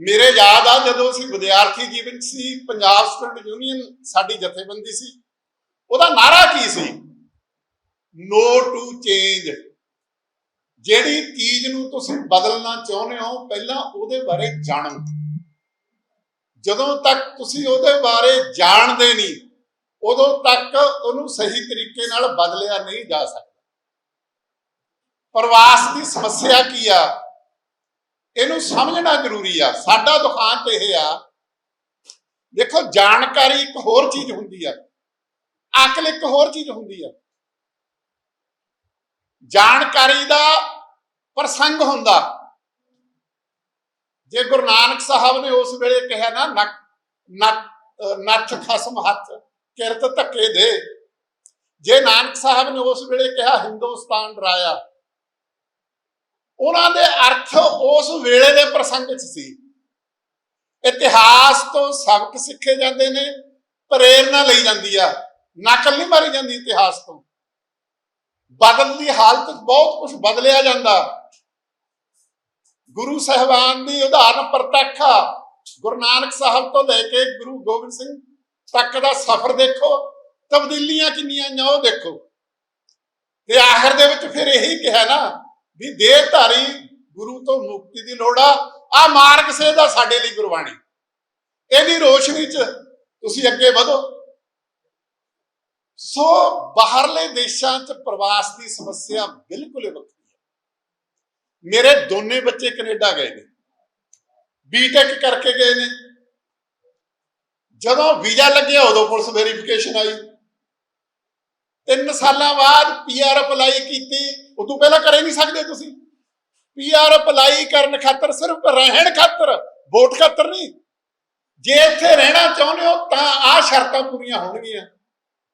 ਮੇਰੇ ਯਾਦ ਆ ਜਦੋਂ ਅਸੀਂ ਵਿਦਿਆਰਥੀ ਜੀਵਨ ਸੀ, ਪੰਜਾਬ ਸਟੂਡੈਂਟ ਯੂਨੀਅਨ ਸਾਡੀ ਜਥੇਬੰਦੀ ਸੀ, ਉਹਦਾ ਨਾਰਾ ਕੀ ਸੀ? ਨੋ ਟੂ ਚੇਂਜ ਜਿਹੜੀ ਚੀਜ਼ ਨੂੰ ਤੁਸੀਂ ਬਦਲਣਾ ਚਾਹੁੰਦੇ ਹੋ, ਪਹਿਲਾਂ ਉਹਦੇ ਬਾਰੇ ਜਾਣੋ। ਜਦੋਂ ਤੱਕ ਤੁਸੀਂ ਉਹਦੇ ਬਾਰੇ ਜਾਣਦੇ ਨਹੀਂ, ਉਦੋਂ ਤੱਕ ਉਹਨੂੰ ਸਹੀ ਤਰੀਕੇ ਨਾਲ ਬਦਲਿਆ ਨਹੀਂ ਜਾ ਸਕਦਾ। ਪ੍ਰਵਾਸ ਦੀ ਸਮੱਸਿਆ ਕੀ ਆ? ਇਹਨੂੰ ਸਮਝਣਾ ਜ਼ਰੂਰੀ ਆ। ਸਾਡਾ ਦੁਕਾਨ ਤੇ ਇਹ ਆ। ਦੇਖੋ, ਜਾਣਕਾਰੀ ਇੱਕ ਹੋਰ ਚੀਜ਼ ਹੁੰਦੀ ਆ। ਅਕਲ ਇੱਕ ਹੋਰ ਚੀਜ਼ ਹੁੰਦੀ ਆ। ਜਾਣਕਾਰੀ ਦਾ ਪ੍ਰਸੰਗ ਹੁੰਦਾ। ਜੇ ਗੁਰੂ ਨਾਨਕ ਸਾਹਿਬ ਨੇ ਉਸ ਵੇਲੇ ਕਿਹਾ ਨਾ, ਨੱਕ ਨੱਥ ਖਸਮ ਹੱਥ, ਕਿਰਤ ਧੱਕੇ ਦੇ। ਜੇ ਨਾਨਕ ਸਾਹਿਬ ਨੇ ਉਸ ਵੇਲੇ ਕਿਹਾ, ਹਿੰਦੁਸਤਾਨ ਡਰਾਇਆ ਉਹਨਾਂ ਦੇ ਅਰਥ ਉਸ ਵੇਲੇ ਦੇ ਪ੍ਰਸੰਗ 'ਚ ਸੀ। ਇਤਿਹਾਸ ਤੋਂ ਸਬਕ ਸਿੱਖੇ ਜਾਂਦੇ ਨੇ, ਪ੍ਰੇਰਣਾ ਲਈ ਜਾਂਦੀ ਆ। ਨਕਲ ਨਹੀਂ ਮਾਰੀ ਜਾਂਦੀ ਇਤਿਹਾਸ ਤੋਂ। ਬਦਲਦੀ ਹਾਲਤ ਬਹੁਤ ਕੁਝ ਬਦਲਿਆ ਜਾਂਦਾ। ਗੁਰੂ ਸਾਹਿਬਾਨ ਦੀ ਉਦਾਹਰਨ ਪ੍ਰਤੱਖ ਗੁਰੂ ਨਾਨਕ ਸਾਹਿਬ ਤੋਂ ਲੈ ਕੇ ਗੁਰੂ ਗੋਬਿੰਦ ਸਿੰਘ ਤੱਕ ਦਾ ਸਫ਼ਰ ਦੇਖੋ। ਤਬਦੀਲੀਆਂ ਕਿੰਨੀਆਂ ਆਈਆਂ ਉਹ ਦੇਖੋ। ਤੇ ਆਖਰ ਦੇ ਵਿੱਚ ਫਿਰ ਇਹੀ ਕਿਹਾ ਨਾ ਵੀ ਦੇਹਧਾਰੀ ਗੁਰੂ ਤੋਂ ਮੁਕਤੀ ਦੀ ਲੋੜ ਆ। ਆ ਮਾਰਗ ਸੇ ਦਾ ਸਾਡੇ ਲਈ ਗੁਰਬਾਣੀ। ਇਹਦੀ ਰੋਸ਼ਨੀ 'ਚ ਤੁਸੀਂ ਅੱਗੇ ਵਧੋ। ਸੋ ਬਾਹਰਲੇ ਦੇਸ਼ਾਂ 'ਚ ਪ੍ਰਵਾਸ ਦੀ ਸਮੱਸਿਆ ਬਿਲਕੁਲ ਹੀ ਵੱਖਰੀ ਹੈ। ਮੇਰੇ ਦੋਨੇ ਬੱਚੇ ਕੈਨੇਡਾ ਗਏ ਨੇ। ਬੀਟੈਕ ਕਰਕੇ ਗਏ ਨੇ। ਜਦੋਂ ਵੀਜ਼ਾ ਲੱਗਿਆ, ਉਦੋਂ ਪੁਲਿਸ ਵੈਰੀਫਿਕੇਸ਼ਨ ਆਈ। ਤਿੰਨ ਸਾਲਾਂ ਬਾਅਦ ਪੀਆਰ ਅਪਲਾਈ ਕੀਤੀ। ਉਦੋਂ ਪਹਿਲਾਂ ਕਰੇ ਨਹੀਂ ਸਕਦੇ ਤੁਸੀਂ। ਪੀਆਰ ਅਪਲਾਈ ਕਰਨ ਖਾਤਰ ਸਿਰਫ ਰਹਿਣ ਖਾਤਰ, ਵੋਟ ਖਾਤਰ ਨਹੀਂ। ਜੇ ਇੱਥੇ ਰਹਿਣਾ ਚਾਹੁੰਦੇ ਹੋ ਤਾਂ ਆਹ ਸ਼ਰਤਾਂ ਪੂਰੀਆਂ ਹੋਣਗੀਆਂ।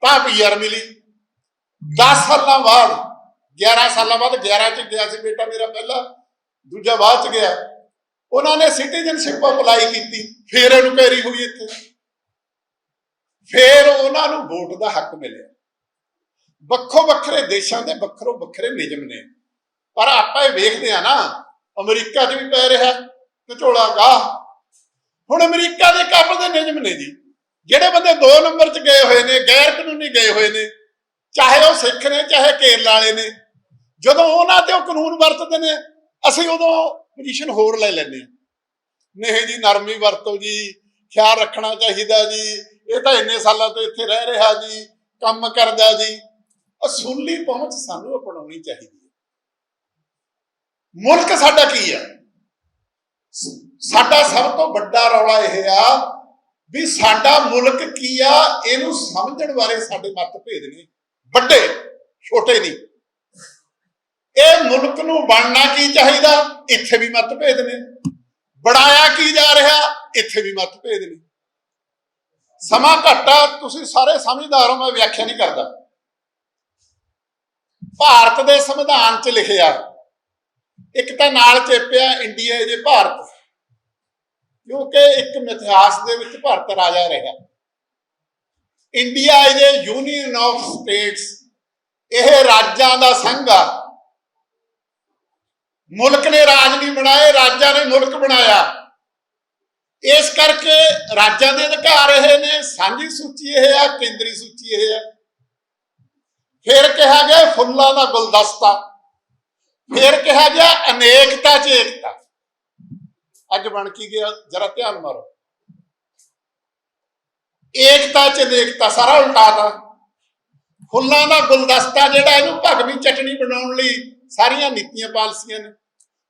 ਤਾਂ ਪੀਆਰ ਮਿਲੀ। 10 ਸਾਲਾਂ ਬਾਅਦ 11 ਸਾਲਾਂ ਬਾਅਦ 11 ਚ ਗਿਆ ਸੀ ਬੇਟਾ ਮੇਰਾ ਪਹਿਲਾ, ਦੂਜਾ ਬਾਅਦ ਚ ਗਿਆ। ਉਹਨਾਂ ਨੇ ਸਿਟੀਜ਼ਨਸ਼ਿਪ ਅਪਲਾਈ ਕੀਤੀ, ਫੇਰ ਇਨਕੁਆਇਰੀ ਹੋਈ ਇੱਥੇ। ਫੇਰ ਉਹਨਾਂ ਨੂੰ ਵੋਟ ਦਾ ਹੱਕ ਮਿਲਿਆ। ਵੱਖੋ ਵੱਖਰੇ ਦੇਸ਼ਾਂ ਦੇ ਵੱਖਰੋ ਵੱਖਰੇ ਨਿਯਮ ਨੇ। ਪਰ ਆਪਾਂ ਇਹ ਵੇਖਦੇ ਆ ਨਾ, ਅਮਰੀਕਾ 'ਚ ਵੀ ਪੈ ਰਿਹਾ ਝੋਲਾ ਗਾ ਹੁਣ ਅਮਰੀਕਾ ਦੇ ਕਾਬਲ ਦੇ ਨਿਯਮ ਨੇ ਜੀ। ਜਿਹੜੇ ਬੰਦੇ 2 ਨੰਬਰ 'ਚ ਗਏ ਹੋਏ ਨੇ, ਗੈਰ ਕਾਨੂੰਨੀ ਗਏ ਹੋਏ ਨੇ, ਚਾਹੇ ਉਹ ਸਿੱਖ ਨੇ, ਚਾਹੇ ਕੇਰਲਾ ਵਾਲੇ ਨੇ, ਜਦੋਂ ਉਹਨਾਂ ਤੇ ਉਹ ਕਾਨੂੰਨ ਵਰਤਦੇ ਨੇ, ਅਸੀਂ ਉਦੋਂ ਪੋਜੀਸ਼ਨ ਹੋਰ ਲੈ ਲੈਂਦੇ ਹਾਂ। ਨਹੀਂ ਜੀ, ਨਰਮੀ ਵਰਤੋ ਜੀ, ਖਿਆਲ ਰੱਖਣਾ ਚਾਹੀਦਾ ਜੀ। ਇਹ ਤਾਂ ਇੰਨੇ ਸਾਲਾਂ ਤੋਂ ਇੱਥੇ ਰਹਿ ਰਿਹਾ ਜੀ, ਕੰਮ ਕਰਦਾ ਜੀ। ਅਸੂਲੀ ਪਹੁੰਚ ਸਾਨੂੰ ਅਪਣਾਉਣੀ ਚਾਹੀਦੀ ਹੈ। ਮੁਲਕ ਸਾਡਾ ਕੀ ਆ? ਸਾਡਾ ਸਭ ਤੋਂ ਵੱਡਾ ਰੌਲਾ ਇਹ ਆ ਵੀ ਸਾਡਾ ਮੁਲਕ ਕੀ ਆ? ਇਹਨੂੰ ਸਮਝਣ ਬਾਰੇ ਸਾਡੇ ਮਤਭੇਦ ਨੇ। ਵੱਡੇ, ਛੋਟੇ ਨਹੀਂ। ਇਹ ਮੁਲਕ ਨੂੰ ਬਣਨਾ ਕੀ ਚਾਹੀਦਾ? ਇੱਥੇ ਵੀ ਮਤਭੇਦ ਨੇ। ਬਣਾਇਆ ਕੀ ਜਾ ਰਿਹਾ? ਇੱਥੇ ਵੀ ਮਤਭੇਦ ਨੇ। ਸਮਾਂ ਘੱਟਾ ਤੁਸੀਂ ਸਾਰੇ ਸਮਝਦਾਰ ਹੋ, ਮੈਂ ਵਿਆਖਿਆ ਨਹੀਂ ਕਰਦਾ। ਭਾਰਤ ਦੇ ਸੰਵਿਧਾਨ 'ਚ ਲਿਖਿਆ ਇੱਕ ਤਾਂ ਨਾਲ ਚੇਪਿਆ ਇੰਡੀਆ ਜੇ ਭਾਰਤ। ਕਿਉਂਕਿ ਇੱਕ ਮਿਥਿਹਾਸ ਦੇ ਵਿੱਚ ਭਾਰਤ ਰਾਜਾ ਰਿਹਾ। India is a union of states ਇਹ ਰਾਜਾਂ ਦਾ ਸੰਘ ਆ। ਮੁਲਕ ਨੇ ਰਾਜ ਨਹੀਂ ਬਣਾਏ, ਰਾਜਾਂ ਨੇ ਮੁਲਕ ਬਣਾਇਆ। ਇਸ ਕਰਕੇ ਰਾਜਾਂ ਦੇ ਅਧਿਕਾਰ ਇਹ ਨੇ, ਸਾਂਝੀ ਸੂਚੀ ਇਹ ਆ, ਕੇਂਦਰੀ ਸੂਚੀ ਇਹ ਆ। ਫਿਰ ਕਿਹਾ ਗਿਆ ਫੁੱਲਾਂ ਦਾ ਗੁਲਦਸਤਾ। ਫਿਰ ਕਿਹਾ ਗਿਆ ਅਨੇਕਤਾ ਚ ਏਕਤਾ। ਅੱਜ ਬਣ ਕੀ ਗਿਆ? ਜਰਾ ਧਿਆਨ ਮਾਰੋ। ਏਕਤਾ ਚ ਅਨੇਕਤਾ ਸਾਰਾ ਉਲਟਾਤਾ ਫੁੱਲਾਂ ਦਾ ਗੁਲਦਸਤਾ ਜਿਹੜਾ ਇਹਨੂੰ ਭਗਵੀ ਚਟਣੀ ਬਣਾਉਣ ਲਈ ਸਾਰੀਆਂ ਨੀਤੀਆਂ ਪਾਲਸੀਆਂ ਨੇ।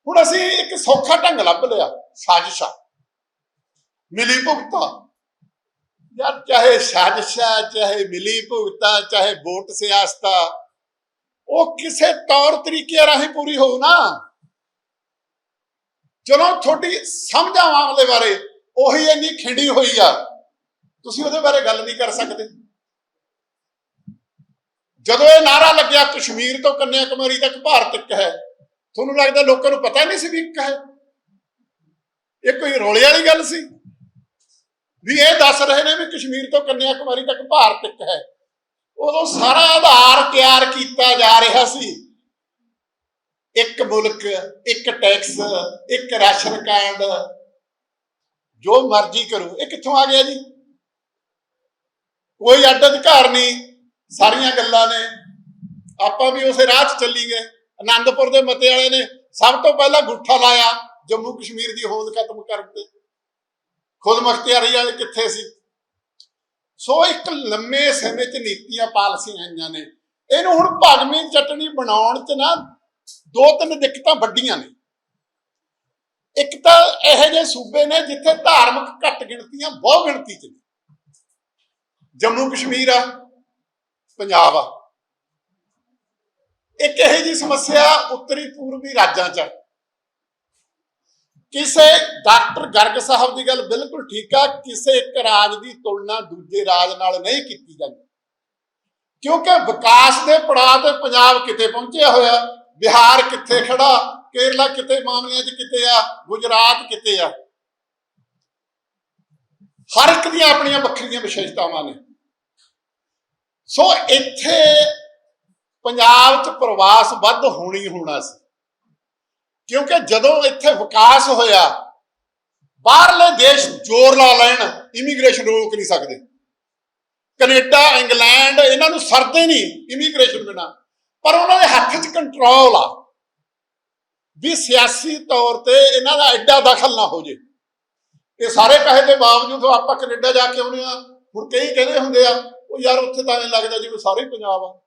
ਹੁਣ ਅਸੀਂ ਇੱਕ ਸੌਖਾ ਢੰਗ ਲੱਭ ਲਿਆ, ਸਾਜ਼ਿਸ਼ਾ। ਮਿਲੀ ਭੁਗਤਾਂ। ਯਾਰ ਚਾਹੇ ਸਾਜ਼ਿਸ਼ਾ ਚਾਹੇ ਮਿਲੀ ਭੁਗਤਾ, ਚਾਹੇ ਵੋਟ ਸਿਆਸਤਾ, ਉਹ ਕਿਸੇ ਤੌਰ ਤਰੀਕੇ ਰਾਹੀਂ ਪੂਰੀ ਹੋਊ ਨਾ। ਚਲੋ ਤੁਹਾਡੀ ਸਮਝ ਸਮਝਾਂ ਮਾਮਲੇ ਬਾਰੇ ਉਹੀ ਇੰਨੀ ਖਿੰਡੀ ਹੋਈ ਆ, ਤੁਸੀਂ ਉਹਦੇ ਬਾਰੇ ਗੱਲ ਨਹੀਂ ਕਰ ਸਕਦੇ। ਜਦੋਂ ਇਹ ਨਾਰਾ ਲੱਗਿਆ ਕਸ਼ਮੀਰ ਤੋਂ ਕੰਨਿਆ ਕੁਮਾਰੀ ਤੱਕ ਭਾਰਤ ਇੱਕ ਹੈ, ਤੁਹਾਨੂੰ ਲੱਗਦਾ ਲੋਕਾਂ ਨੂੰ ਪਤਾ ਨਹੀਂ ਸੀ ਵੀ ਇੱਕ ਹੈ? ਇਹ ਕੋਈ ਰੋਲੇ ਵਾਲੀ ਗੱਲ ਸੀ? ਵੀ ਇਹ ਦੱਸ ਰਹੇ ਨੇ ਵੀ ਕਸ਼ਮੀਰ ਤੋਂ ਕੰਨਿਆ ਕੁਮਾਰੀ ਤੱਕ ਭਾਰਤ ਇੱਕ ਹੈ। ਉਦੋਂ ਸਾਰਾ ਆਧਾਰ ਤਿਆਰ ਕੀਤਾ ਜਾ ਰਿਹਾ ਸੀ। ਇੱਕ ਮੁਲਕ, ਇੱਕ ਟੈਕਸ, ਇੱਕ ਰਾਸ਼ਨ ਕਾਰਡ, ਜੋ ਮਰਜ਼ੀ ਕਰੋ। ਇਹ ਕਿੱਥੋਂ ਆ ਗਿਆ ਜੀ? ਕੋਈ ਅੱਡ ਅਧਿਕਾਰ ਨਹੀਂ। ਸਾਰੀਆਂ ਗੱਲਾਂ ਨੇ। ਆਪਾਂ ਵੀ ਉਸੇ ਰਾਹ 'ਚ ਚੱਲੀ ਗਏ। ਆਨੰਦਪੁਰ ਦੇ ਮਤੇ ਵਾਲੇ ਨੇ ਸਭ ਤੋਂ ਪਹਿਲਾਂ ਗੁੱਠਾ ਲਾਇਆ ਜੰਮੂ ਕਸ਼ਮੀਰ ਦੀ ਹੋਂਦ ਖਤਮ ਕਰਨ ਤੇ। ਖੁਦ ਮੁਖਤਿਆਰੀ ਵਾਲੇ ਕਿੱਥੇ ਸੀ? ਸੋ ਇੱਕ ਲੰਮੇ ਸਮੇਂ 'ਚ ਨੀਤੀਆਂ ਪਾਲਸੀਆਂ ਆਈਆਂ ਨੇ। ਇਹਨੂੰ ਹੁਣ ਭਗਵੀਂ ਚਟਣੀ ਬਣਾਉਣ 'ਚ ਨਾ ਦੋ ਤਿੰਨ ਦਿੱਕਤਾਂ ਵੱਡੀਆਂ ਨੇ। ਇੱਕ ਤਾਂ ਇਹੋ ਜਿਹੇ ਸੂਬੇ ਨੇ ਜਿੱਥੇ ਧਾਰਮਿਕ ਘੱਟ ਗਿਣਤੀਆਂ, ਬਹੁ ਗਿਣਤੀ 'ਚ ਨੇ। ਜੰਮੂ ਕਸ਼ਮੀਰ ਆ, ਪੰਜਾਬ ਆ। ਇੱਕ ਇਹੋ ਜਿਹੀ ਸਮੱਸਿਆ ਉੱਤਰੀ ਪੂਰਬੀ ਰਾਜਾਂ 'ਚ ਕਿਸੇ ਡਾਕਟਰ ਗਰਗ ਸਾਹਿਬ ਦੀ ਗੱਲ ਬਿਲਕੁਲ ਠੀਕ ਆ, ਕਿਸੇ ਇੱਕ ਰਾਜ ਦੀ ਤੁਲਨਾ ਦੂਜੇ ਰਾਜ ਨਾਲ ਨਹੀਂ ਕੀਤੀ ਜਾਂਦੀ। ਕਿਉਂਕਿ ਵਿਕਾਸ ਦੇ ਪੜਾਅ ਤੇ ਪੰਜਾਬ ਕਿਤੇ ਪਹੁੰਚਿਆ ਹੋਇਆ? ਬਿਹਾਰ ਕਿੱਥੇ ਖੜਾ? ਕੇਰਲਾ ਕਿਤੇ ਮਾਮਲਿਆਂ 'ਚ ਕਿਤੇ ਆ? ਗੁਜਰਾਤ ਕਿਤੇ ਆ? ਹਰ ਇੱਕ ਦੀਆਂ ਆਪਣੀਆਂ ਵੱਖਰੀਆਂ ਵਿਸ਼ੇਸ਼ਤਾਵਾਂ ਨੇ। ਸੋ ਇੱਥੇ ਪੰਜਾਬ 'ਚ ਪ੍ਰਵਾਸ ਵੱਧ ਹੋਣੀ ਹੋਣਾ ਸੀ। ਕਿਉਂਕਿ ਜਦੋਂ ਇੱਥੇ ਵਿਕਾਸ ਹੋਇਆ, ਬਾਹਰਲੇ ਦੇਸ਼ ਜ਼ੋਰ ਲਾ ਲੈਣ ਇਮੀਗ੍ਰੇਸ਼ਨ ਰੋਕ ਨਹੀਂ ਸਕਦੇ। ਕੈਨੇਡਾ, ਇੰਗਲੈਂਡ, ਇਹਨਾਂ ਨੂੰ ਸਰਦੇ ਨਹੀਂ ਇਮੀਗ੍ਰੇਸ਼ਨ ਬਿਨਾ। ਪਰ ਉਹਨਾਂ ਦੇ ਹੱਥ 'ਚ ਕੰਟਰੋਲ ਆ ਵੀ ਸਿਆਸੀ ਤੌਰ ਤੇ ਇਹਨਾਂ ਦਾ ਐਡਾ ਦਖਲ ਨਾ ਹੋ ਜੇ। ਇਹ ਸਾਰੇ ਕਹੇ ਦੇ ਬਾਵਜੂਦ ਆਪਾਂ ਕੈਨੇਡਾ ਜਾ ਕੇ ਆਉਨੇ ਆ ਹੁਣ ਕਈ ਕਹਿੰਦੇ ਹੁੰਦੇ ਆ, ਉਹ ਯਾਰ ਉੱਥੇ ਤਾਂ ਐਂ ਲੱਗਦਾ ਜਿਵੇਂ ਸਾਰੇ ਹੀ ਪੰਜਾਬ ਆ।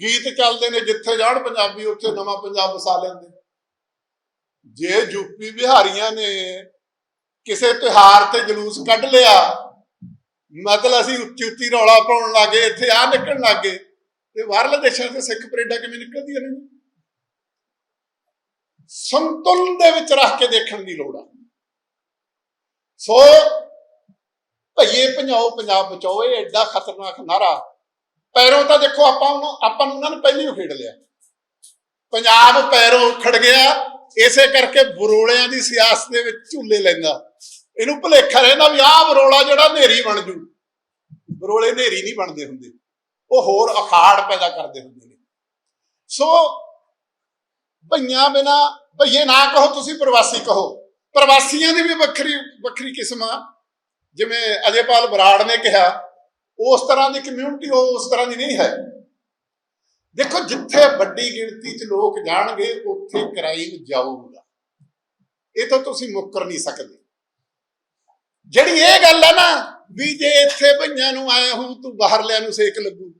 ਗੀਤ ਚੱਲਦੇ ਨੇ ਜਿੱਥੇ ਜਾਣ ਪੰਜਾਬੀ, ਉੱਥੇ ਨਵਾਂ ਪੰਜਾਬ ਵਸਾ ਲੈਂਦੇ। ਜੇ ਯੂਪੀ ਬਿਹਾਰੀਆਂ ਨੇ ਕਿਸੇ ਤਿਉਹਾਰ ਤੇ ਜਲੂਸ ਕੱਢ ਲਿਆ, ਮਤਲਬ ਅਸੀਂ ਉੱਚੀ ਉੱਚੀ ਰੌਲਾ ਪਾਉਣ ਲੱਗੇ, ਇੱਥੇ ਆ ਨਿਕਲਣ ਲੱਗੇ, ਤੇ ਬਾਹਰਲੇ ਦੇਸ਼ਾਂ ਤੇ ਸਿੱਖ ਪਰੇਡਾਂ ਕਿਵੇਂ ਨਿਕਲਦੀਆਂ ਨੇ? ਸੰਤੁਲਨ ਦੇ ਵਿੱਚ ਰੱਖ ਕੇ ਦੇਖਣ ਦੀ ਲੋੜ ਆ। ਸੋ ਭਈਏ ਭਜਾਓ, ਪੰਜਾਬ ਬਚਾਓ, ਇਹ ਐਡਾ ਖਤਰਨਾਕ ਨਾਰਾ। ਪੈਰੋਂ ਤਾਂ ਦੇਖੋ ਆਪਾਂ ਉਹਨੂੰ, ਆਪਾਂ ਨੂੰ ਉਹਨਾਂ ਨੇ ਪਹਿਲੀ ਹੀ ਖੇਡ ਲਿਆ। ਪੰਜਾਬ ਪੈਰੋਂ ਖੜ ਗਿਆ। ਇਸੇ ਕਰਕੇ ਬਰੋਲਿਆਂ ਦੀ ਸਿਆਸਤ ਦੇ ਵਿੱਚ ਝੂਲੇ ਲੈਂਦਾ। ਇਹਨੂੰ ਭੁਲੇਖਾ ਰਹਿੰਦਾ ਵੀ ਆਹ ਬਰੋਲਾ ਜਿਹੜਾ ਨੇਰੀ ਬਣ ਜੂ। ਬਰੋਲੇ ਨੇਰੀ ਨਹੀਂ ਬਣਦੇ ਹੁੰਦੇ। ਉਹ ਹੋਰ ਅਖਾੜ ਪੈਦਾ ਕਰਦੇ ਹੁੰਦੇ ਨੇ। ਸੋ ਭਈਆਂ ਬਿਨਾ, ਭਈਏ ਨਾ ਕਹੋ, ਤੁਸੀਂ ਪ੍ਰਵਾਸੀ ਕਹੋ। ਪ੍ਰਵਾਸੀਆਂ ਦੀ ਵੀ ਵੱਖਰੀ ਵੱਖਰੀ ਕਿਸਮ ਆ। ਜਿਵੇਂ ਅਜੇਪਾਲ ਬਰਾੜ ਨੇ ਕਿਹਾ, ਉਸ ਤਰ੍ਹਾਂ ਦੀ ਕਮਿਊਨਿਟੀ ਉਹ ਉਸ ਤਰ੍ਹਾਂ ਦੀ ਨਹੀਂ ਹੈ। ਦੇਖੋ ਜਿੱਥੇ ਵੱਡੀ ਗਿਣਤੀ 'ਚ ਲੋਕ ਜਾਣਗੇ, ਉੱਥੇ ਕ੍ਰਾਈਮ ਜਾਊਗਾ। ਇਹ ਤਾਂ ਤੁਸੀਂ ਮੁੱਕਰ ਨਹੀਂ ਸਕਦੇ। ਜਿਹੜੀ ਇਹ ਗੱਲ ਹੈ ਨਾ, ਵੀ ਜੇ ਇੱਥੇ ਭਈਆਂ ਨੂੰ ਆਏ ਹੋ ਤੂੰ ਬਾਹਰਲਿਆਂ ਨੂੰ ਸੇਕ ਲੱਗੂ।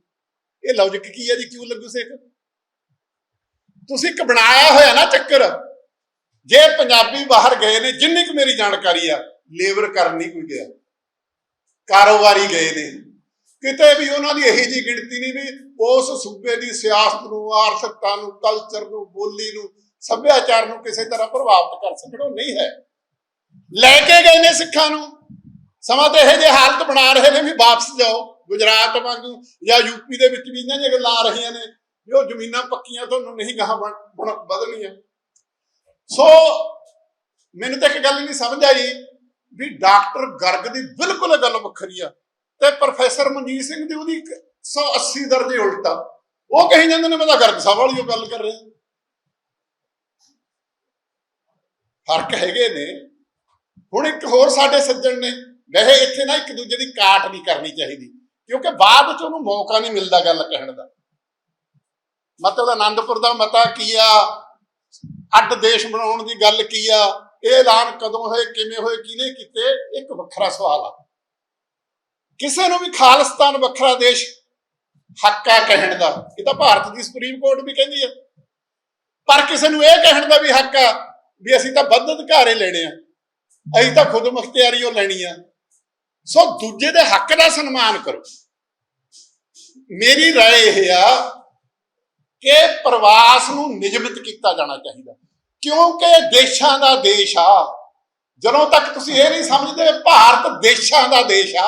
ਇਹ ਲੌਜਿਕ ਕੀ ਹੈ ਜੀ? ਕਿਉਂ ਲੱਗੂ ਸੇਕ? ਤੁਸੀਂ ਇੱਕ ਬਣਾਇਆ ਹੋਇਆ ਨਾ ਚੱਕਰ। ਜੇ ਪੰਜਾਬੀ ਬਾਹਰ ਗਏ ਨੇ, ਜਿੰਨੀ ਕੁ ਮੇਰੀ ਜਾਣਕਾਰੀ ਆ, ਲੇਬਰ ਕਰਨ ਨਹੀਂ ਕੋਈ ਗਿਆ। ਕਾਰੋਬਾਰੀ ਗਏ ਨੇ। ਕਿਤੇ ਵੀ ਉਹਨਾਂ ਦੀ ਇਹੀ ਜੀ ਗਿਣਤੀ ਨਹੀਂ ਵੀ ਉਸ ਸੂਬੇ ਦੀ ਸਿਆਸਤ ਨੂੰ, ਆਰਥਿਕਤਾ ਨੂੰ ਕਲਚਰ ਨੂੰ, ਬੋਲੀ ਨੂੰ, ਸੱਭਿਆਚਾਰ ਨੂੰ ਕਿਸੇ ਤਰ੍ਹਾਂ ਪ੍ਰਭਾਵਿਤ ਕਰ ਸਕਣ, ਉਹ ਨਹੀਂ ਹੈ। ਲੈ ਕੇ ਗਏ ਨੇ ਸਿੱਖਾਂ ਨੂੰ। ਸਮਾਂ ਤੇ ਇਹੋ ਜਿਹੇ ਹਾਲਤ ਬਣਾ ਰਹੇ ਨੇ ਵੀ ਵਾਪਸ ਜਾਓ, ਗੁਜਰਾਤ ਵਾਂਗੂ ਜਾਂ ਯੂਪੀ ਦੇ ਵਿੱਚ ਵੀ ਇਹਨਾਂ ਦੀਆਂ ਗੱਲਾਂ ਆ ਰਹੀਆਂ ਨੇ ਵੀ ਉਹ ਜ਼ਮੀਨਾਂ ਪੱਕੀਆਂ ਤੁਹਾਨੂੰ ਨਹੀਂ ਗਾਹਾਂ ਬਣ- ਬਣ- ਬਦਲਣੀਆਂ। ਸੋ ਮੈਨੂੰ ਤਾਂ ਇੱਕ ਗੱਲ ਨਹੀਂ ਸਮਝ ਆਈ ਵੀ ਡਾਕਟਰ ਗਰਗ ਦੀ ਬਿਲਕੁਲ ਗੱਲ ਵੱਖਰੀ ਆ। ਤੇ ਪ੍ਰੋਫੈਸਰ ਮਨਜੀਤ ਸਿੰਘ ਦੀ ਉਹਦੀ 180 ਦਰਜੇ ਉਲਟਾ। ਉਹ ਕਹੀ ਜਾਂਦੇ ਨੇ, ਮੈਂ ਤਾਂ ਗਰਗ ਸਾਹਿਬ ਵਾਲੀ ਉਹ ਗੱਲ ਕਰ ਰਿਹਾ। ਫ਼ਰਕ ਹੈਗੇ ਨੇ। ਹੁਣ ਇੱਕ ਹੋਰ ਸਾਡੇ ਸੱਜਣ ਨੇ, ਵੈਸੇ ਇੱਥੇ ਨਾ ਇੱਕ ਦੂਜੇ ਦੀ ਕਾਟ ਨਹੀਂ ਕਰਨੀ ਚਾਹੀਦੀ, ਕਿਉਂਕਿ ਬਾਅਦ ਵਿੱਚ ਉਹਨੂੰ ਮੌਕਾ ਨਹੀਂ ਮਿਲਦਾ ਗੱਲ ਕਹਿਣ ਦਾ। ਮਤਲਬ ਆਨੰਦਪੁਰ ਦਾ ਮਤਾ ਕੀ ਆ? ਅੱਡ ਦੇਸ਼ ਬਣਾਉਣ ਦੀ ਗੱਲ ਕੀ ਆ? ਇਹ ਐਲਾਨ ਕਦੋਂ ਹੋਏ, ਕਿਵੇਂ ਹੋਏ, ਕਿਹਨੇ ਕੀਤੇ? ਇੱਕ ਵੱਖਰਾ ਸਵਾਲ ਆ। ਕਿਸੇ ਨੂੰ ਵੀ ਖਾਲਿਸਤਾਨ ਵੱਖਰਾ ਦੇਸ਼ ਹੱਕ ਆ ਕਹਿਣ ਦਾ ਇਹ ਤਾਂ ਭਾਰਤ ਦੀ ਸੁਪਰੀਮ ਕੋਰਟ ਵੀ ਕਹਿੰਦੀ ਆ ਪਰ ਕਿਸੇ ਨੂੰ ਇਹ ਕਹਿਣ ਦਾ ਵੀ ਹੱਕ ਆ ਵੀ ਅਸੀਂ ਤਾਂ ਵੱਧ ਅਧਿਕਾਰੇ ਲੈਣੇ ਆ ਅਸੀਂ ਤਾਂ ਖੁਦ ਮੁਖਤਿਆਰੀ ਉਹ ਲੈਣੀ ਆ ਸੋ ਦੂਜੇ ਦੇ ਹੱਕ ਦਾ ਸਨਮਾਨ ਕਰੋ ਮੇਰੀ رائے ਇਹ ਆ ਕਿ ਪ੍ਰਵਾਸ ਨੂੰ ਨਿਯਮਿਤ ਕੀਤਾ ਜਾਣਾ ਚਾਹੀਦਾ ਕਿਉਂਕਿ ਦੇਸ਼ਾਂ ਦਾ ਦੇਸ਼ ਆ ਜਦੋਂ ਤੱਕ ਤੁਸੀਂ ਇਹ ਨਹੀਂ ਸਮਝਦੇ ਭਾਰਤ ਦੇਸ਼ਾਂ ਦਾ ਦੇਸ਼ ਆ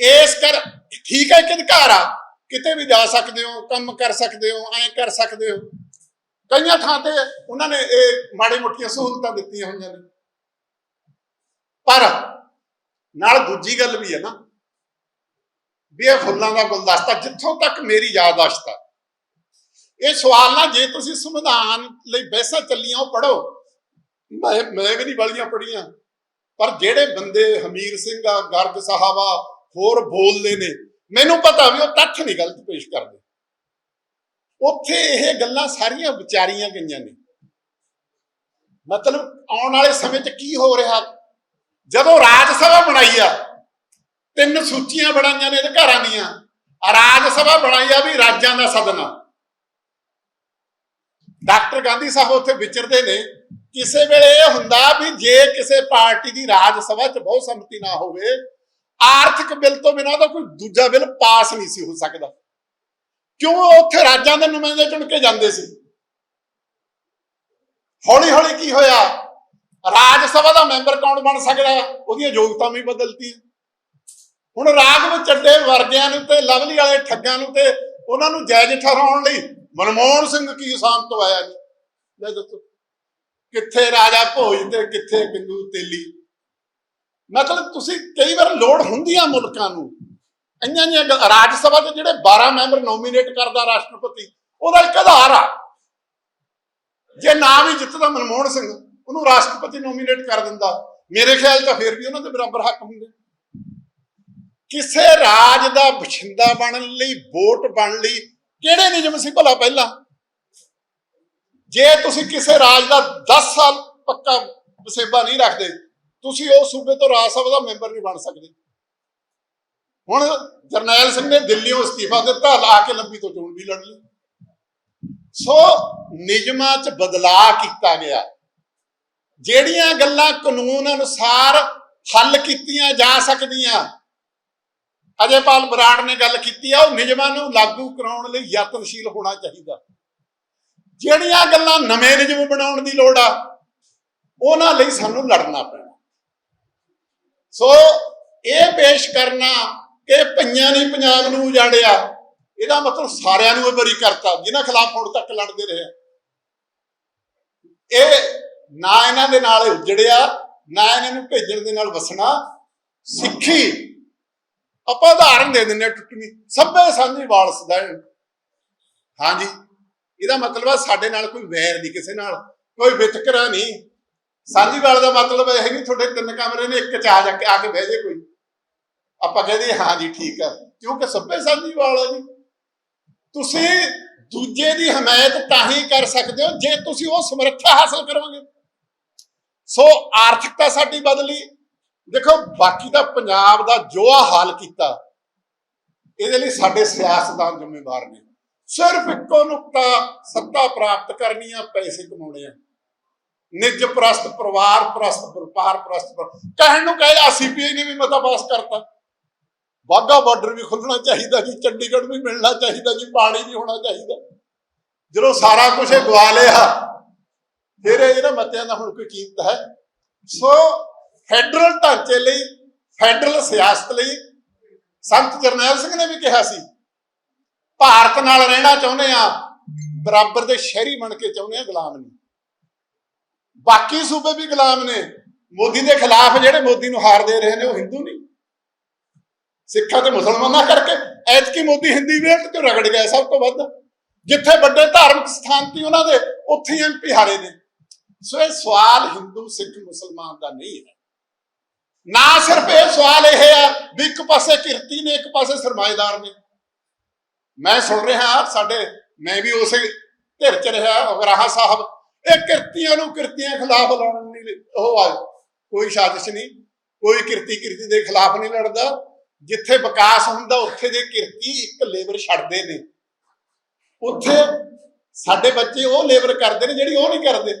ਇਸ ਕਰ, ਠੀਕ ਹੈ ਕਿ ਅਧਿਕਾਰ ਆ, ਕਿਤੇ ਵੀ ਜਾ ਸਕਦੇ ਹੋ, ਕੰਮ ਕਰ ਸਕਦੇ ਹੋ, ਐਂ ਕਰ ਸਕਦੇ ਹੋ। ਕਈਆਂ ਥਾਂ ਤੇ ਉਹਨਾਂ ਨੇ ਇਹ ਮਾੜੇ ਮੋਟੀਆਂ ਸਹੂਲਤਾਂ ਦਿੱਤੀਆਂ ਹੋਈਆਂ ਨੇ। ਪਰ ਨਾਲ ਦੂਜੀ ਗੱਲ ਵੀ ਹੈ ਨਾ, ਵੀ ਇਹ ਫੁੱਲਾਂ ਦਾ ਗੁਲਦਸਤਾ ਜਿੱਥੋਂ ਤੱਕ ਮੇਰੀ ਯਾਦਾਸ਼ਤ ਆ। ਇਹ ਸਵਾਲ ਨਾ ਜੇ ਤੁਸੀਂ ਸੰਵਿਧਾਨ ਲਈ ਬਹਿਸਾਂ ਚੱਲੀਆਂ, ਉਹ ਪੜੋ ਮੈਂ ਮੈਂ ਵੀ ਨਹੀਂ ਵਾਲੀਆਂ ਪੜੀਆਂ ਪਰ ਜਿਹੜੇ ਬੰਦੇ ਹਮੀਰ ਸਿੰਘ ਆ, ਗਰਗ ਸਾਹਿਬ ਆ ਹੋਰ ਬੋਲਦੇ ਨੇ। ਮੈਨੂੰ ਪਤਾ ਵੀ ਉਹ ਤੱਥ ਨਹੀਂ ਗਲਤ ਪੇਸ਼ ਕਰਦੇ। ਉੱਥੇ ਇਹ ਗੱਲਾਂ ਸਾਰੀਆਂ ਵਿਚਾਰੀਆਂ ਗਈਆਂ ਨੇ। ਮਤਲਬ ਆਉਣ ਵਾਲੇ ਸਮੇਂ 'ਚ ਕੀ ਹੋ ਰਿਹਾ? ਜਦੋਂ ਰਾਜ ਸਭਾ ਬਣਾਈ ਆ, ਤਿੰਨ ਸੂਚੀਆਂ ਬਣਾਈਆਂ ਨੇ ਅਧਿਕਾਰਾਂ ਦੀਆਂ। ਰਾਜ ਸਭਾ ਬਣਾਈ ਆ ਵੀ ਰਾਜਾਂ ਦਾ ਸਦਨ। ਡਾਕਟਰ ਗਾਂਧੀ ਸਾਹਿਬ ਉੱਥੇ ਵਿਚਰਦੇ ਨੇ। ਕਿਸੇ ਵੇਲੇ ਇਹ ਹੁੰਦਾ ਵੀ ਜੇ ਕਿਸੇ ਪਾਰਟੀ ਦੀ ਰਾਜ ਸਭਾ 'ਚ ਬਹੁ ਸੰਮਤੀ ਨਾ ਹੋਵੇ ਆਰਥਿਕ ਬਿੱਲ ਤੋਂ ਬਿਨਾਂ ਤਾਂ ਕੋਈ ਦੂਜਾ ਬਿੱਲ ਪਾਸ ਨਹੀਂ ਸੀ ਹੋ ਸਕਦਾ। ਕਿਉਂ? ਉੱਥੇ ਰਾਜਾਂ ਦੇ ਨੁਮਾਇੰਦੇ ਚੁਣ ਕੇ ਜਾਂਦੇ ਸੀ। ਹੌਲੀ ਹੌਲੀ ਕੀ ਹੋਇਆ? ਰਾਜ ਸਭਾ ਦਾ ਮੈਂਬਰ ਕੌਣ ਬਣ ਸਕਦਾ? ਉਹਦੀਆਂ ਯੋਗਤਾਵਾਂ ਵੀ ਬਦਲਤੀਆਂ। ਹੁਣ ਰਾਗਵ ਚੱਡੇ ਵਰਗਿਆਂ ਨੂੰ ਤੇ ਲਵਲੀ ਵਾਲੇ ਠੱਗਾਂ ਨੂੰ ਤੇ ਉਹਨਾਂ ਨੂੰ ਜਾਇਜ਼ ਠਹਿਰਾਉਣ ਲਈ ਮਨਮੋਹਨ ਸਿੰਘ ਕੀ ਸ਼ਾਨ ਤੋਂ ਆਇਆ ਜੀ? ਲੈ ਦੱਸੋ। ਕਿੱਥੇ ਰਾਜਾ ਭੋਜ ਤੇ ਕਿੱਥੇ ਗੰਗੂ ਤੇਲੀ? ਮਤਲਬ ਤੁਸੀਂ ਕਈ ਵਾਰ ਲੋੜ ਹੁੰਦੀ ਆ ਮੁਲਕਾਂ ਨੂੰ। ਇੰਨੀਆਂ ਇੰਨੀਆਂ ਰਾਜ ਸਭਾ ਦੇ ਜਿਹੜੇ 12 ਮੈਂਬਰ ਨੋਮੀਨੇਟ ਕਰਦਾ ਰਾਸ਼ਟਰਪਤੀ, ਉਹਦਾ ਇੱਕ ਆਧਾਰ ਆ। ਜੇ ਨਾ ਵੀ ਜਿੱਤਦਾ ਮਨਮੋਹਨ ਸਿੰਘ, ਉਹਨੂੰ ਰਾਸ਼ਟਰਪਤੀ ਨੋਮੀਨੇਟ ਕਰ ਦਿੰਦਾ। ਮੇਰੇ ਖਿਆਲ ਤਾਂ ਫਿਰ ਵੀ ਉਹਨਾਂ ਦੇ ਬਰਾਬਰ ਹੱਕ ਹੁੰਦੇ। ਕਿਸੇ ਰਾਜ ਦਾ ਬਛਿੰਦਾ ਬਣਨ ਲਈ, ਵੋਟ ਬਣਨ ਲਈ ਕਿਹੜੇ ਨਿਯਮ ਸੀ ਭਲਾ ਪਹਿਲਾਂ? ਜੇ ਤੁਸੀਂ ਕਿਸੇ ਰਾਜ ਦਾ 10 ਸਾਲ ਪੱਕਾ ਵਸੇਬਾ ਨਹੀਂ ਰੱਖਦੇ ਤੁਸੀਂ ਉਹ ਸੂਬੇ ਤੋਂ ਰਾਜ ਸਭਾ ਦਾ ਮੈਂਬਰ ਨਹੀਂ ਬਣ ਸਕਦੇ। ਹੁਣ ਜਰਨੈਲ ਸਿੰਘ ਨੇ ਦਿੱਲੀੋਂ ਅਸਤੀਫਾ ਦਿੱਤਾ, ਲਾ ਕੇ ਲੰਬੀ ਤੋਂ ਚੋਣ ਵੀ ਲੜ ਲਈ। ਸੋ ਨਿਯਮਾਂ 'ਚ ਬਦਲਾਅ ਕੀਤਾ ਗਿਆ। ਜਿਹੜੀਆਂ ਗੱਲਾਂ ਕਾਨੂੰਨ ਅਨੁਸਾਰ ਹੱਲ ਕੀਤੀਆਂ ਜਾ ਸਕਦੀਆਂ ਅਜੇਪਾਲ ਬਰਾੜ ਨੇ ਗੱਲ ਕੀਤੀ ਆ, ਉਹ ਨਿਯਮਾਂ ਨੂੰ ਲਾਗੂ ਕਰਾਉਣ ਲਈ ਯਤਨਸ਼ੀਲ ਹੋਣਾ ਚਾਹੀਦਾ। ਜਿਹੜੀਆਂ ਗੱਲਾਂ ਨਵੇਂ ਨਿਯਮ ਬਣਾਉਣ ਦੀ ਲੋੜ ਆ, ਉਹਨਾਂ ਲਈ ਸਾਨੂੰ ਲੜਨਾ ਪੈਣਾ ਸੋ ਇਹ ਪੇਸ਼ ਕਰਨਾ ਕਿ ਪਈਆਂ ਨੇ ਪੰਜਾਬ ਨੂੰ ਉਜਾੜਿਆ। ਇਹਦਾ ਮਤਲਬ ਸਾਰਿਆਂ ਨੂੰ ਬਰੀ ਕਰਤਾ ਜਿਨ੍ਹਾਂ ਖਿਲਾਫ ਹੁਣ ਤੱਕ ਲੜਦੇ ਰਹੇ ਇਹ ਨਾ ਇਹਨਾਂ ਦੇ ਨਾਲ ਉਜੜਿਆ, ਨਾ ਇਹਨਾਂ ਨੂੰ ਭੇਜਣ ਦੇ ਨਾਲ ਵਸਣਾ। ਸਿੱਖੀ ਆਪਾਂ ਉਦਾਹਰਨ ਦੇ ਦਿੰਨੇ ਟੁੱਟਣੀ ਸਭੇ ਸਾਂਝੀ ਵਾਲ ਸਦਾਇਣ ਹਾਂਜੀ, ਇਹਦਾ ਮਤਲਬ ਆ ਸਾਡੇ ਨਾਲ ਕੋਈ ਵੈਰ ਨਹੀਂ ਕਿਸੇ ਨਾਲ, ਕੋਈ ਵਿਤਕਰਾ ਨਹੀਂ। ਸਾਂਝੀ ਵਾਲ ਦਾ ਮਤਲਬ ਇਹ ਨਹੀਂ ਤੁਹਾਡੇ ਤਿੰਨ ਕਮਰੇ ਨੇ, ਇੱਕ ਚ ਆ ਜਾ ਕੇ ਆ ਕੇ ਬਹਿ ਜੇ ਕੋਈ। ਆਪਾਂ ਕਹਦੇ ਹਾਂ ਜੀ, ਠੀਕ ਆ। ਕਿਉਂਕਿ ਸੱਭੇ ਸਾਂਝੀ ਆ ਜੀ। ਤੁਸੀਂ ਦੂਜੇ ਦੀ ਹਮਾਇਤ ਤਾਂ ਹੀ ਕਰ ਸਕਦੇ ਹੋ, ਜੇ ਤੁਸੀਂ ਉਹ ਸਮਰੱਥਾ ਹਾਸਲ ਕਰੋਗੇ। ਸੋ ਆਰਥਿਕਤਾ ਸਾਡੀ ਬਦਲੀ। ਦੇਖੋ, ਬਾਕੀ ਦਾ ਪੰਜਾਬ ਦਾ ਜੋ ਆ ਹਾਲ ਕੀਤਾ। ਇਹਦੇ ਲਈ ਸਾਡੇ ਸਿਆਸਤਦਾਨ ਜ਼ਿੰਮੇਵਾਰ ਨੇ। ਸਿਰਫ ਇੱਕੋ ਨੁਕਤਾ ਸੱਤਾ ਪ੍ਰਾਪਤ ਕਰਨੀ ਆ, ਪੈਸੇ ਕਮਾਉਣੇ ਆ। ਨਿੱਜ ਪ੍ਰਸਤ ਪਰਿਵਾਰ, ਪ੍ਰਸਤ ਵਪਾਰ, ਪ੍ਰਸਤ ਕਹਿਣ ਨੂੰ ਕਹੇ ਆ ਸੀਪੀਆਈ ਨੇ ਵੀ ਮਤਾ ਪਾਸ ਕਰਤਾ। ਵਾਹਗਾ ਬਾਰਡਰ ਵੀ ਖੁੱਲਣਾ ਚਾਹੀਦਾ ਜੀ, ਚੰਡੀਗੜ੍ਹ ਵੀ ਮਿਲਣਾ ਚਾਹੀਦਾ ਜੀ, ਪਾਣੀ ਵੀ ਹੋਣਾ ਚਾਹੀਦਾ। ਜਦੋਂ ਸਾਰਾ ਕੁਝ ਇਹ ਗਵਾ ਲਿਆ, ਫਿਰ ਇਹਨਾਂ ਮਤਿਆਂ ਦਾ ਹੁਣ ਕੋਈ ਕੀਮਤ ਹੈ। ਸੋ ਫੈਡਰਲ ਢਾਂਚੇ ਲਈ ਫੈਡਰਲ ਸਿਆਸਤ ਲਈ, ਸੰਤ ਜਰਨੈਲ ਸਿੰਘ ਨੇ ਵੀ ਕਿਹਾ ਸੀ, ਭਾਰਤ ਨਾਲ ਰਹਿਣਾ ਚਾਹੁੰਦੇ ਆ, ਬਰਾਬਰ ਦੇ ਸ਼ਹਿਰੀ ਬਣ ਕੇ ਚਾਹੁੰਦੇ ਆ, ਗੁਲਾਮ ਨਹੀਂ। ਬਾਕੀ ਸੂਬੇ ਵੀ ਗੁਲਾਮ ਨੇ। ਮੋਦੀ ਦੇ ਖਿਲਾਫ ਜਿਹੜੇ ਮੋਦੀ ਨੂੰ ਹਾਰ ਦੇ ਰਹੇ ਨੇ, ਉਹ ਹਿੰਦੂ ਨਹੀਂ। ਸਿੱਖਾਂ ਤੇ ਮੁਸਲਮਾਨਾਂ ਕਰਕੇ। ਐਤਕੀ ਮੋਦੀ ਹਿੰਦੀ ਵੇਟ ਤੇ ਰਗੜ ਗਿਆ ਸਭ ਤੋਂ ਵੱਧ। ਜਿੱਥੇ ਵੱਡੇ ਧਾਰਮਿਕ ਸਥਾਨ ਸੀ ਉਹਨਾਂ ਦੇ, ਉੱਥੇ ਐਮਪੀ ਹਾਰੇ ਨੇ। ਸੋ ਇਹ ਸਵਾਲ ਹਿੰਦੂ, ਸਿੱਖ, ਮੁਸਲਮਾਨ ਦਾ ਨਹੀਂ ਹੈ। ਨਾ ਸਿਰਫ ਇਹ ਸਵਾਲ ਇਹ ਆ ਵੀ ਇੱਕ ਪਾਸੇ ਕਿਰਤੀ ਨੇ, ਇੱਕ ਪਾਸੇ ਸਰਮਾਏਦਾਰ ਨੇ। ਮੈਂ ਸੁਣ ਰਿਹਾ ਸਾਡੇ, ਮੈਂ ਵੀ ਉਸੇ ਧਿਰ ਚ ਰਿਹਾ ਅਗਰਾਹਾ ਸਾਹਿਬ। ਇਹ ਕਿਰਤੀਆਂ ਨੂੰ ਕਿਰਤੀਆਂ ਖਿਲਾਫ ਲੜਨ ਨਹੀਂ ਉਹ ਆ ਕੋਈ ਸਾਜ਼ਿਸ਼ ਨਹੀਂ, ਕੋਈ ਕਿਰਤੀ ਕਿਰਤੀ ਦੇ ਖਿਲਾਫ ਨਹੀਂ ਲੜਦਾ। ਜਿੱਥੇ ਵਿਕਾਸ ਹੁੰਦਾ, ਉੱਥੇ ਦੇ ਕਿਰਤੀ ਇੱਕ ਲੇਬਰ ਛੱਡਦੇ ਨੇ। ਉੱਥੇ ਸਾਡੇ ਬੱਚੇ ਉਹ ਲੇਬਰ ਕਰਦੇ ਨੇ ਜਿਹੜੀ ਉਹ ਨਹੀਂ ਕਰਦੇ।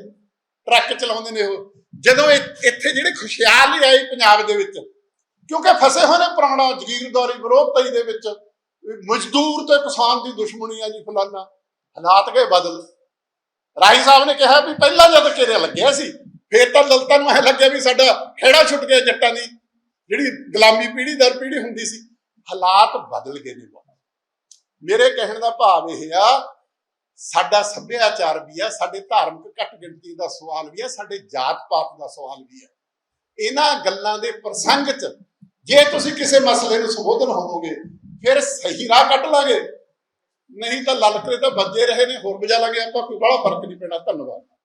ਟਰੱਕ ਚਲਾਉਂਦੇ ਨੇ ਉਹ। ਜਦੋਂ ਇ- ਇੱਥੇ ਜਿਹੜੇ ਖੁਸ਼ਹਾਲੀ ਆਏ ਪੰਜਾਬ ਦੇ ਵਿੱਚ, ਕਿਉਂਕਿ ਫਸੇ ਹੋਏ ਨੇ ਪੁਰਾਣਾ ਜ਼ਗੀਰਦਾਰੀ ਵਿਰੋਧਤਾ ਦੇ ਵਿੱਚ ਮਜ਼ਦੂਰ ਤੇ ਕਿਸਾਨ ਦੀ ਦੁਸ਼ਮਣੀ ਆ ਜੀ ਫਲਾਨਾ। ਹਾਲਾਤ ਗਏ ਬਦਲ। ਰਾਈ ਸਾਹਿਬ ਨੇ ਕਿਹਾ ਵੀ ਪਹਿਲਾਂ ਜਦ ਘੇਰਿਆ ਲੱਗਿਆ ਸੀ, ਫੇਰ ਤਾਂ ਦਲਤਾਂ ਨੂੰ ਐ ਲੱਗਿਆ ਵੀ ਸਾਡਾ ਖੇੜਾ ਛੁੱਟ ਗਿਆ ਜੱਟਾਂ ਦੀ। ਜਿਹੜੀ ਗੁਲਾਮੀ ਪੀੜੀ ਦਰ ਪੀੜੀ ਹੁੰਦੀ ਸੀ, ਹਾਲਾਤ ਬਦਲ ਗਏ ਨੇ ਮੇਰੇ ਕਹਿਣ ਦਾ ਭਾਵ ਇਹ ਆ, ਸਾਡਾ ਸੱਭਿਆਚਾਰ ਵੀ ਆ, ਸਾਡੇ ਧਾਰਮਿਕ ਘੱਟ ਗਿਣਤੀ ਦਾ ਸਵਾਲ ਵੀ ਆ, ਸਾਡੇ ਜਾਤ ਪਾਤ ਦਾ ਸਵਾਲ ਵੀ ਆ। ਇਹਨਾਂ ਗੱਲਾਂ ਦੇ ਪ੍ਰਸੰਗ 'ਚ ਜੇ ਤੁਸੀਂ ਕਿਸੇ ਮਸਲੇ ਨੂੰ ਸੰਬੋਧਨ ਹੋਵੋਗੇ, ਫਿਰ ਸਹੀ ਰਾਹ ਕੱਢ ਲਾਂਗੇ। ਨਹੀਂ ਤਾਂ ਲਲਕਰੇ ਤਾਂ ਵੱਜੇ ਰਹੇ ਨੇ, ਹੋਰ ਵਜਾ ਲਾਂਗੇ ਆਪਾਂ, ਕੋਈ ਬੜਾ ਫ਼ਰਕ ਨਹੀਂ ਪੈਣਾ, ਧੰਨਵਾਦ।